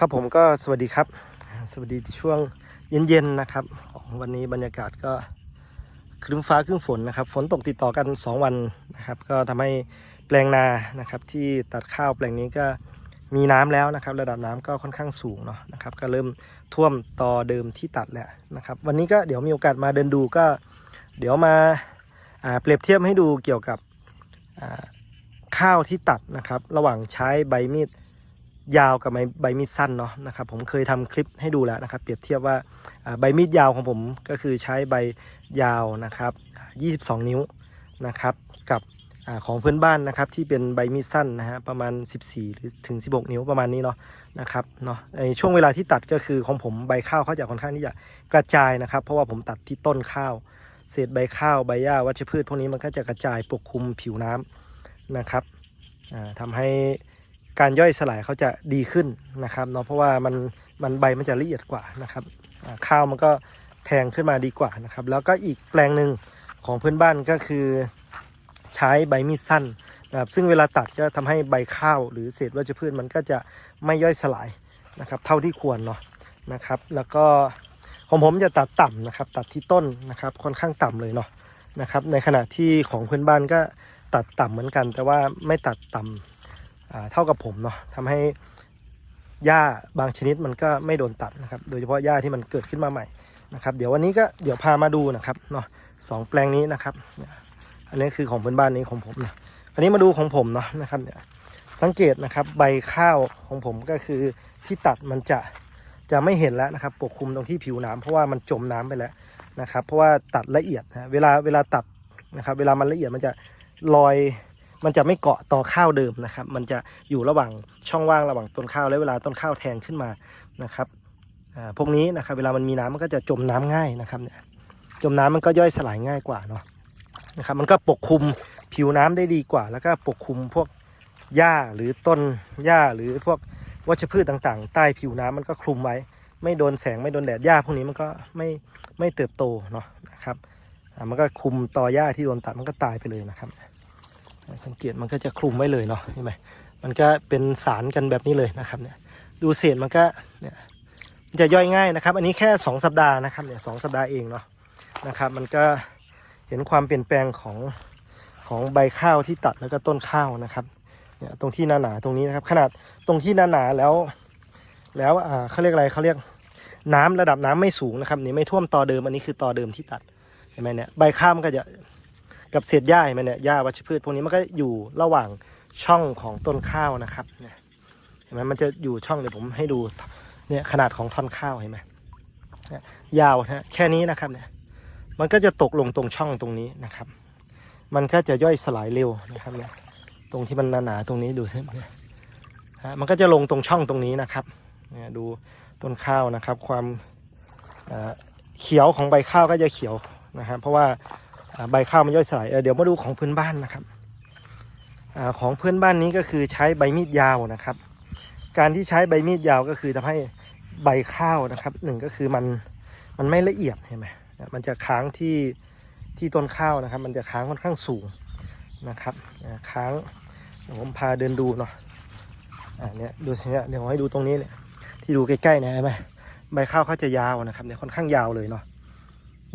ครับผมก็สวัสดีครับ สวัสดีช่วงเย็นๆนะครับ ของวันนี้บรรยากาศก็ครึ้มฟ้าครึ้มฝนนะครับ ฝนตกติดต่อกัน 2 วันนะครับ ก็ทำให้แปลงนานะครับ ที่ตัดข้าวแปลงนี้ก็มีน้ำแล้วนะครับ ระดับน้ำก็ค่อนข้างสูงเนาะนะครับ ก็เริ่มท่วมต่อเดิมที่ตัดแหล้วนะครับ วันนี้ก็เดี๋ยวมีโอกาสมาเดินดูก็ เดี๋ยวมาเปรียบเทียบให้ดูเกี่ยวกับข้าวที่ตัดนะครับ ระหว่างใช้ใบมีด ยาวกับใบมีดสั้นเนาะนะครับผมเคยทำคลิปให้ดูแล้วนะครับ เปรียบเทียบว่าใบมีดยาวของผมก็คือใช้ใบยาวนะครับ 22 นิ้วนะครับกับอของเพื่อนบ้านนะครับที่เป็นใบมีดสั้นนะฮะประมาณ 14 หรือถึง 16 นิ้วประมาณนี้เนาะนะครับเนาะในช่วงเวลาที่ตัดก็คือของผมใบข้าวเขาจะค่อนข้างที่จะกระจายนะครับ เพราะว่าผมตัดที่ต้นข้าว เศษใบข้าวใบหญ้าวัชพืชพวกนี้มันก็จะกระจายปกคลุมผิวน้ำนะครับอ่าทำให้ การย่อยสลายเขาจะดีขึ้นนะครับเนาะเพราะว่ามันมันใบมันจะละเอียดกว่านะครับข้าวมันก็แทงขึ้นมาดีกว่านะครับ แล้วก็อีกแปลงหนึ่งของเพื่อนบ้านก็คือใช้ใบมีดสั้นนะครับซึ่งเวลาตัดก็ทำให้ใบข้าวหรือเศษวัชพืชมันก็จะไม่ย่อยสลายนะครับเท่าที่ควรเนาะนะครับ แล้วก็ของผมจะตัดต่ำนะครับ ตัดที่ต้นนะครับค่อนข้างต่ำเลยเนาะนะครับ ในขณะที่ของเพื่อนบ้านก็ตัดต่ำเหมือนกัน แต่ว่าไม่ตัดต่ำอ่า เท่ากับผมเนาะทำให้หญ้าบางชนิดมันก็ไม่โดนตัดนะครับ โดยเฉพาะหญ้าที่มันเกิดขึ้นมาใหม่นะครับ เดี๋ยววันนี้ก็เดี๋ยวพามาดูนะครับเนาะสองแปลงนี้นะครับ อันนี้คือของเพื่อนบ้านนี้ของผมนะอันนี้มาดูของผมเนาะนะครับเนี่ยสังเกตนะครับใบข้าวของผมก็คือที่ตัดมันจะจะไม่เห็นแล้วนะครับ ปกคลุมตรงที่ผิวน้ำเพราะว่ามันจมน้ำไปแล้วนะครับ เพราะว่าตัดละเอียดนะเวลาเวลาตัดนะครับ เวลามันละเอียดมันจะลอย มันจะไม่เกาะต่อข้าวเดิมนะครับ มันจะอยู่ระหว่างช่องว่างระหว่างต้นข้าวและเวลาต้นข้าวแทงขึ้นมานะครับอ่าพวกนี้นะครับเวลามันมีน้ำมันก็จะจมน้ำง่ายนะครับเนี่ยจมน้ำมันก็ย่อยสลายง่ายกว่าเนาะนะครับมันก็ปกคลุมผิวน้ำได้ดีกว่า แล้วก็ปกคลุมพวกหญ้าหรือต้นหญ้าหรือพวกวัชพืชต่างๆ ใต้ผิวน้ำมันก็คลุมไว้ ไม่โดนแสงไม่โดนแดดหญ้าพวกนี้มันก็ไม่ไม่เติบโตเนาะนะครับอ่ามันก็คลุมต่อหญ้าที่โดนตัดมันก็ตายไปเลยนะครับ สังเกตมันก็จะคลุมไว้เลยเนาะเห็นไหมมันก็เป็นสารกันแบบนี้เลยนะครับเนี่ยดูเศษมันก็เนี่ยมันจะย่อยง่ายนะครับ อันนี้แค่ 2 สัปดาห์นะครับเนี่ยสสัปดาห์เองเนาะนะครับมันก็เห็นความเปลี่ยนแปลงของของใบข้าวที่ตัดแล้วก็ต้นข้าวนะครับเนี่ยตรงที่หนาหนาๆตรงนี้นะครับ ขนาดตรงที่หนาหนาๆแล้ว แล้วอ่าเขาเรียกอะไรเขาเรียกน้ำระดับน้ำไม่สูงนะครับนี่ไม่ท่วมต่อเดิมอันนี้คือต่อเดิมที่ตัดเห็นไหมเนี่ยใบข้าวมันก็จะ กับเศษหญ้าเห็นไหมเนี่ยหญ้าวัชพืชพวกนี้มันก็อยู่ระหว่างช่องของต้นข้าวนะครับเนี่ยเห็นไหมมันจะอยู่ช่องเดี๋ยวผมให้ดูเนี่ยขนาดของท่อนข้าวเห็นไหมเนี่ยยาวนะฮะแค่นี้นะครับเนี่ยมันก็จะตกลงตรงช่องตรงนี้นะครับ มันก็จะย่อยสลายเร็วนะครับเนี่ยตรงที่มันหนาๆตรงนี้ดูซิเนี่ยฮะมันก็จะลงตรงช่องตรงนี้นะครับเนี่ยดูต้นข้าวนะครับ ความเขียวของใบข้าวก็จะเขียวนะครับ เพราะว่า ใบข้าวมันย่อยสลายเออเดี๋ยวมาดูของเพื่อนบ้านนะครับอของเพื่อนบ้านนี้ก็คือใช้ใบมีดยาวนะครับ การที่ใช้ใบมีดยาวก็คือทำให้ใบข้าวนะครับหนึ่งก็คือมันมันไม่ละเอียดเห็นไหมมันจะค้างที่ที่ต้นข้าวนะครับ มันจะค้างค่อนข้างสูงนะครับค้างเดี๋ยวผมพาเดินดูเนาะอ่าเนี่ยดูสิเนี่ยเดี๋ยวให้ดูตรงนี้เนี่ยที่ดูใกล้ๆนี่ยเห็นไหมใบข้าวเขาจะยาวนะครับเนี่ยค่อนข้างยาวเลยเนาะ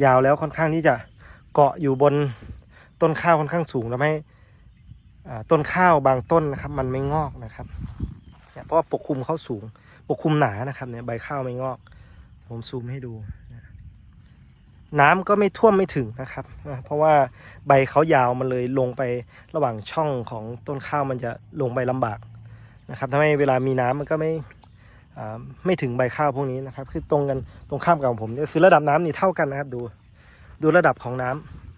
ยาวแล้วค่อนข้างที่จะ เกาะอยู่บนต้นข้าวค่อนข้างสูงทำให้ต้นข้าวบางต้นนะครับ มันไม่งอกนะครับเนี่ยเพราะว่าปกคลุมเขาสูง ปกคลุมหนานะครับเนี่ยใบข้าวไม่งอก ผมซูมให้ดู น้ำก็ไม่ท่วมไม่ถึงนะครับ เพราะว่าใบเขายาวมันเลยลงไประหว่างช่องของต้นข้าวมันจะลงไปลำบากนะครับทำให้เวลามีน้ำมันก็ไม่ไม่ถึงใบข้าวพวกนี้นะครับ คือตรงกันตรงข้ามกับของผมก็คือระดับน้ำนี่เท่ากันนะครับดู ดูระดับของน้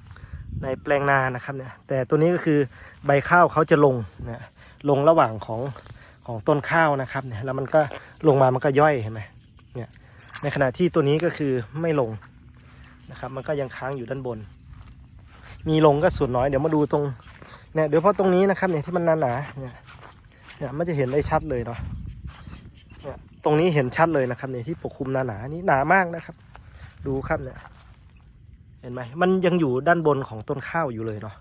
ำในแปลงนานะครับเนี่ยแต่ตัวนี้ก็คือใบข้าวเขาจะลงนะลงระหว่างของของต้นข้าวนะครับเนี่ยแล้วมันก็ลงมามันก็ย่อยเห็นไหมเนี่ยในขณะที่ตัวนี้ก็คือไม่ลงนะครับ มันก็ยังค้างอยู่ด้านบน มีลงก็ส่วนน้อยเดี๋ยวมาดูตรงเนี่ยเดี๋ยวพราะตรงนี้นะครับเนี่ยที่มันหนาๆเนี่ยเนี่ยมันจะเห็นได้ชัดเลยเนาะเนี่ยตรงนี้เห็นชัดเลยนะครับเนี่ยที่ปกคลุมหนาๆนี่หนามากนะครับ ดูครับเนี่ย ห็นไหมมันยังอยู่ด้านบนของต้นข้าวอยู่เลยเนาะ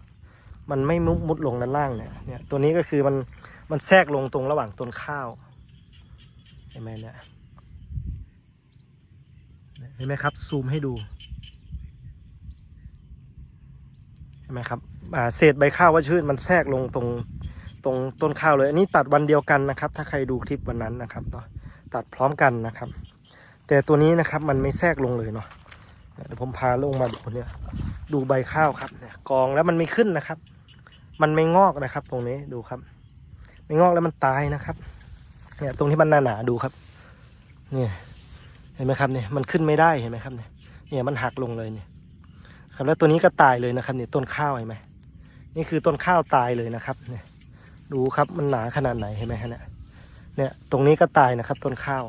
มันไม่มุดลงด้านล่างเนี่ยเนี่ย ตัวนี้ก็คือมันมันแทรกลงตรงระหว่างต้นข้าวเห็นไหมเนี่ยเห็นไหมครับ ซูมให้ดูเห็นไหมครับอ่าเศษใบข้าวว่าชื่นมันแทรกลงตรงตรงต้นข้าวเลย อันนี้ตัดวันเดียวกันนะครับ ถ้าใครดูคลิปวันนั้นนะครับเนาะตัดพร้อมกันนะครับ แต่ตัวนี้นะครับมันไม่แทรกลงเลยเนาะ เดี๋ยวผมพาลงมาดูเนี่ยดูใบข้าวครับเนี่ยกองแล้วมันไม่ขึ้นนะครับ มันไม่งอกนะครับ ตรงนี้ดูครับ ไม่งอกแล้วมันตายนะครับเนี่ยตรงที่มันหนาๆดูครับ เนี่ยเห็นไหมครับเนี่ยมันขึ้นไม่ได้เห็นไหมครับเนี่ยเนี่ยมันหักลงเลยเนี่ยครับแล้วตัวนี้ก็ตายเลยนะครับเนี่ยต้นข้าวเห็นไหมนี่คือต้นข้าวตายเลยนะครับเนี่ยดูครับมันหนาขนาดไหนเห็นไหมฮะเนี่ยเนี่ยตรงนี้ก็ตายนะครับ ต้นข้าว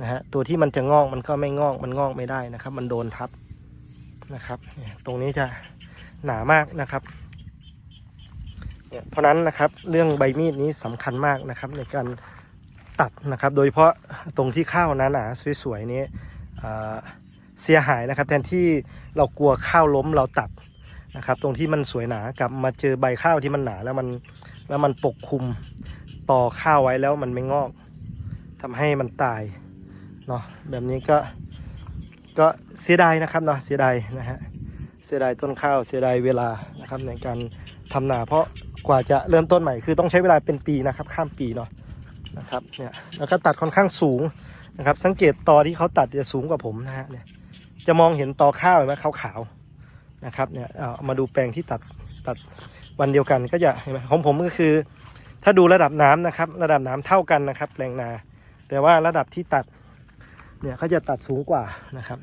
นะฮะตัวที่มันจะงอกมันก็ไม่งอกมันงอกไม่ได้นะครับ มันโดนทับนะครับเนี่ยตรงนี้จะหนามากนะครับเนี่ยเพราะนั้นนะครับเรื่องใบมีดนี้สำคัญมากนะครับในการตัดนะครับ โดยเฉพาะตรงที่ข้าวหนาสวยๆนี้อ่าเสียหายนะครับ แทนที่เรากลัวข้าวล้มเราตัดนะครับ ตรงที่มันสวยหนากลับมาเจอใบข้าวที่มันหนาแล้วมันแล้วมันปกคลุมต่อข้าวไว้แล้วมันไม่งอกทำให้มันตาย เนาะแบบนี้ก็ก็เสียดายนะครับเนาะเสียดายนะฮะเสียดายต้นข้าวเสียดายเวลานะครับในการทำนา เพราะกว่าจะเริ่มต้นใหม่คือต้องใช้เวลาเป็นปีนะครับข้ามปีเนาะนะครับเนี่ยแล้วก็ตัดค่อนข้างสูงนะครับ สังเกตตอที่เขาตัดจะสูงกว่าผมนะฮะเนี่ยจะมองเห็นตอข้าวเห็นไหมขาวๆนะครับเนี่ยเอามาดูแปลงที่ตัดตัดวันเดียวกันก็จะเห็นไหมของผมก็คือ ถ้าดูระดับน้ำนะครับ ระดับน้ำเท่ากันนะครับแปลงนา แต่ว่าระดับที่ตัด เนี่ยเขาจะตัดสูงกว่านะครับ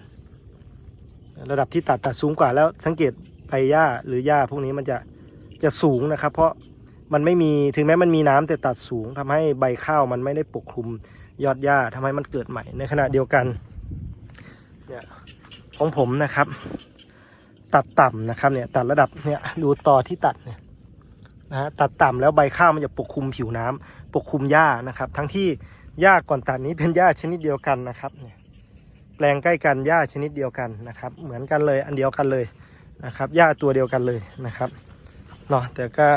ระดับที่ตัดตัดสูงกว่าแล้วสังเกตใบหญ้าหรือหญ้าพวกนี้มันจะจะสูงนะครับ เพราะมันไม่มีถึงแม้มันมีน้ำแต่ตัดสูงทำให้ใบข้าวมันไม่ได้ปกคลุมยอดหญ้าทำให้มันเกิดใหม่ในขณะเดียวกันเนี่ยของผมนะครับ ตัดต่ำนะครับเนี่ยตัดระดับเนี่ยดูต่อที่ตัดเนี่ยนะฮะตัดต่ำแล้วใบข้าวมันจะปกคลุมผิวน้ำปกคลุมหญ้านะครับ ทั้งที่ หญ้าก่อนตัดนี้เป็นหญ้าชนิดเดียวกันนะครับเนี่ยแปลงใกล้กันหญ้าชนิดเดียวกันนะครับ เหมือนกันเลยอันเดียวกันเลยนะครับหญ้าตัวเดียวกันเลยนะครับเนาะแต่ก็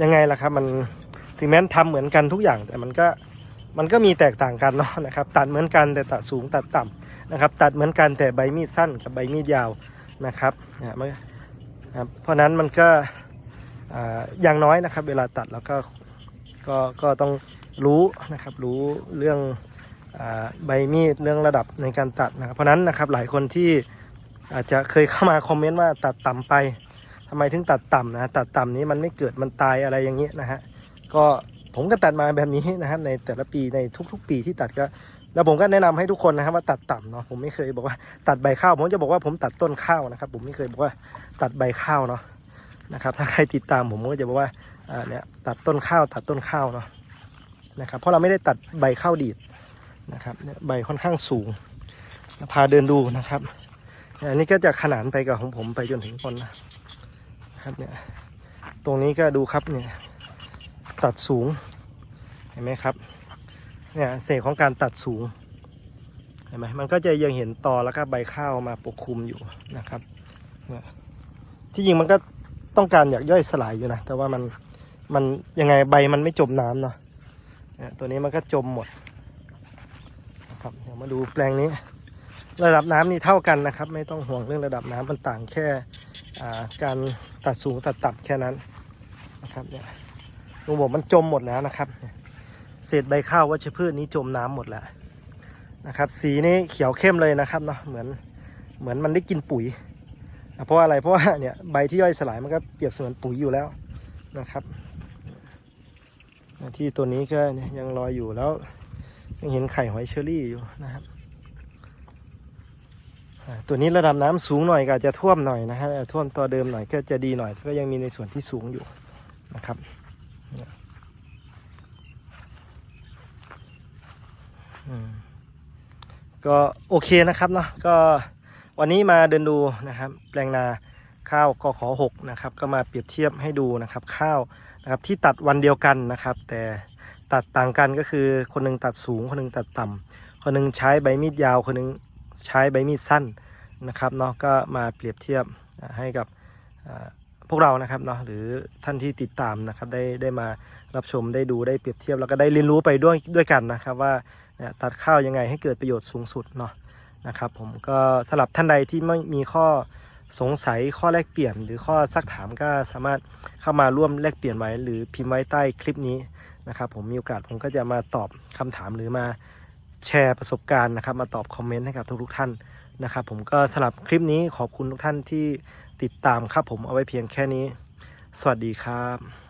ยังไงล่ะครับมันถึงแม้นทำเหมือนกันทุกอย่าง แต่มันก็มันก็มีแตกต่างกันเนาะนะครับ ตัดเหมือนกันแต่ตัดสูงตัดต่ำนะครับ ตัดเหมือนกันแต่ใบมีดสั้นกับใบมีดยาวนะครับนะมันเพราะนั้นมันก็อย่างน้อยนะครับ เวลาตัดแล้วก็ ก็ก็ต้องรู้นะครับรู้เรื่องอใบมีดเรื่องระดับในการตัดนะครับเพราะนั้นนะครับหลายคนที่อาจจะเคยเข้ามาคอมเมนต์ว่าตัดต่ำไปทำไมถึงตัดต่ำนะตัดต่ำนี้มันไม่เกิดมันตายอะไรอย่างเงี้ยนะฮะก็ผมก็ตัดมาแบบนี้นะครับในแต่ละปีในทุก ๆ ปีที่ตัดก็แล้วผมก็แนะนำให้ทุกคนนะครับว่าตัดต่ำเนาะผมไม่เคยบอกว่าตัดใบข้าว ผมจะบอกว่าผมตัดต้นข้าวนะครับ ผมไม่เคยบอกว่าตัดใบข้าวเนาะนะครับถ้าใครติดตามผมก็จะบอกว่า อ่าเนี่ยตัดต้นข้าวตัดต้นข้าวเนาะนะครับเพราะเราไม่ได้ตัดใบข้าวดีดนะครับใบค่อนข้างสูงพาเดินดูนะครับอันนี้ก็จะขนานไปกับของผมไปจนถึงคนนะครับเนี่ยตรงนี้ก็ดูครับเนี่ยตัดสูงเห็นไหมครับเนี่ยเศษของการตัดสูงเห็นไหมมันก็จะยังเห็นตอแล้วก็ใบข้าวมาปกคลุมอยู่นะครับที่จริงมันก็ต้องการอยากย่อยสลายอยู่นะแต่ว่ามัน มันยังไงใบมันไม่จมน้ำเนาะตัวนี้มันก็จมหมดนะครับเดี๋ยวมาดูแปลงนี้ ระดับน้ำนี่เท่ากันนะครับ ไม่ต้องห่วงเรื่องระดับน้ำมันต่างแค่การตัดสูงตัดต่ำแค่นั้นนะครับเนี่ยลุงบอกมันจมหมดแล้วนะครับ เศษใบข้าววัชพืชนี้จมน้ำหมดแล้วนะครับ สีนี้เขียวเข้มเลยนะครับเนาะเหมือนเหมือนมันได้กินปุ๋ย เพราะอะไรเพราะว่าเนี่ยใบที่ย่อยสลายมันก็เปรียบเสมือนปุ๋ยอยู่แล้วนะครับ ที่ตัวนี้ก็ยังลอยอยู่แล้ว ยังเห็นไข่หอยเชอรี่อยู่นะครับตัวนี้ระดับน้ำสูงหน่อยก็จะท่วมหน่อยนะฮะท่วมตัวเดิมหน่อยก็จะดีหน่อย ก็ยังมีในส่วนที่สูงอยู่นะครับก็โอเคนะครับเนาะก็วันนี้มาเดินดูนะครับ แปลงนาข้าวกขอหกนะครับ ก็มาเปรียบเทียบให้ดูนะครับ ข้าว นะครับที่ตัดวันเดียวกันนะครับ แต่ตัดต่างกันก็คือคนหนึงตัดสูง คนหนึงตัดต่ำคนหนึงใช้ใบมีดยาว คนหนึงใช้ใบมีดสั้นนะครับเนาะก็มาเปรียบเทียบให้กับพวกเรานะครับเนาะหรือท่านที่ติดตามนะครับได้ได้มารับชมได้ดูได้เปรียบเทียบแล้วก็ได้เรียนรู้ไปด้วยด้วยกันนะครับว่าตัดข้าวยังไงให้เกิดประโยชน์สูงสุดเนาะนะครับผมก็สำหรับท่านใดที่ไม่มีข้อ สงสัยข้อแลกเปลี่ยน หรือข้อซักถามก็สามารถเข้ามาร่วมแลกเปลี่ยนไว้ หรือพิมพ์ไว้ใต้คลิปนี้นะครับ ผมมีโอกาสผมก็จะมาตอบคำถามหรือมาแชร์ประสบการณ์นะครับ มาตอบคอมเมนต์ให้กับทุกๆท่านนะครับ ผมก็สำหรับคลิปนี้ขอบคุณทุกท่านที่ติดตามครับผมเอาไว้เพียงแค่นี้ สวัสดีครับ